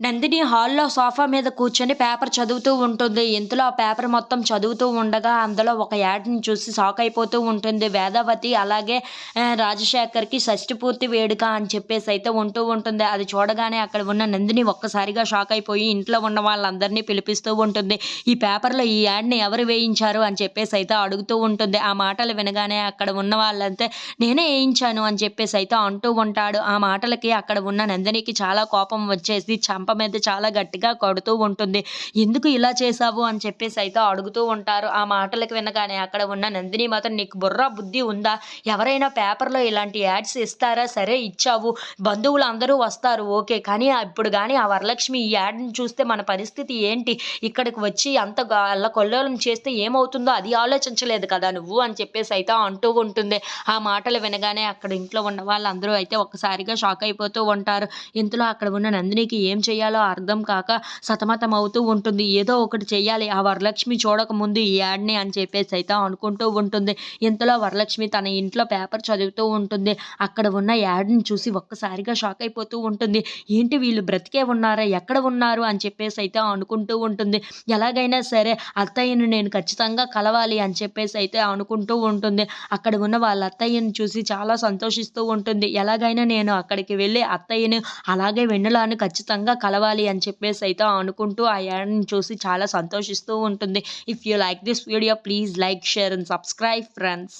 నందిని హాల్లో సోఫా మీద కూర్చొని పేపర్ చదువుతూ ఉంటుంది. ఇంతలో ఆ పేపర్ మొత్తం చదువుతూ ఉండగా అందులో ఒక యాడ్ని చూసి షాక్ అయిపోతూ ఉంటుంది. వేదావతి అలాగే రాజశేఖర్కి షష్టి పూర్తి వేడుక అని చెప్పేసి అయితే ఉంటూ ఉంటుంది. అది చూడగానే అక్కడ ఉన్న నందిని ఒక్కసారిగా షాక్ అయిపోయి ఇంట్లో ఉన్న వాళ్ళందరినీ పిలిపిస్తూ ఉంటుంది. ఈ పేపర్లో ఈ యాడ్ని ఎవరు వేయించారు అని చెప్పేసి అయితే అడుగుతూ ఉంటుంది. ఆ మాటలు వినగానే అక్కడ ఉన్న వాళ్ళంతే నేనే వేయించాను అని చెప్పేసి అయితే అంటూ ఉంటాడు. ఆ మాటలకి అక్కడ ఉన్న నందినికి చాలా కోపం వచ్చేసి చంప మీద చాలా గట్టిగా కొడుతూ ఉంటుంది. ఎందుకు ఇలా చేసావు అని చెప్పేసి అయితే అడుగుతూ ఉంటారు. ఆ మాటలకు వినగానే అక్కడ ఉన్న నందిని మాత్రం నీకు బుర్ర బుద్ధి ఉందా? ఎవరైనా పేపర్లో ఇలాంటి యాడ్స్ ఇస్తారా? సరే ఇచ్చావు. బంధువులు అందరూ వస్తారు. ఓకే. కానీ ఇప్పుడు కానీ ఆ వరలక్ష్మి ఈ యాడ్ని చూస్తే మన పరిస్థితి ఏంటి? ఇక్కడికి వచ్చి అంత అల్ల కొల్లోలం చేస్తే ఏమవుతుందో అది ఆలోచించలేదు కదా నువ్వు? అని చెప్పేసి అయితే అంటూ ఉంటుంది. ఆ మాటలు వినగానే అక్కడ ఇంట్లో ఉన్న వాళ్ళందరూ అయితే ఒక్కసారిగా షాక్ అయిపోతూ ఉంటారు. ఇంతలో అక్కడ ఉన్న నందినికి ఏం చేయాలి అర్థం కాక సతమతం అవుతూ ఉంటుంది. ఏదో ఒకటి చేయాలి ఆ వరలక్ష్మి చూడకముందు ఈ యాడ్ని అని చెప్పేసి అయితే అనుకుంటూ ఉంటుంది. ఇంతలో వరలక్ష్మి తన ఇంట్లో పేపర్ చదువుతూ ఉంటుంది. అక్కడ ఉన్న యాడ్ని చూసి ఒక్కసారిగా షాక్ అయిపోతూ ఉంటుంది. ఏంటి వీళ్ళు బ్రతికే ఉన్నారా? ఎక్కడ ఉన్నారు? అని చెప్పేసి అయితే అనుకుంటూ ఉంటుంది. ఎలాగైనా సరే అత్తయ్యను నేను ఖచ్చితంగా కలవాలి అని చెప్పేసి అయితే అనుకుంటూ ఉంటుంది. అక్కడ ఉన్న వాళ్ళ అత్తయ్యను చూసి చాలా సంతోషిస్తూ ఉంటుంది. ఎలాగైనా నేను అక్కడికి వెళ్ళి అత్తయ్యను అలాగే వెన్నెలాను ఖచ్చితంగా కలవాలి అని చెప్పేసి అయితే అనుకుంటూ ఆ యాడ్ని చూసి చాలా సంతోషిస్తూ ఉంటుంది. If you like this video please like share and subscribe friends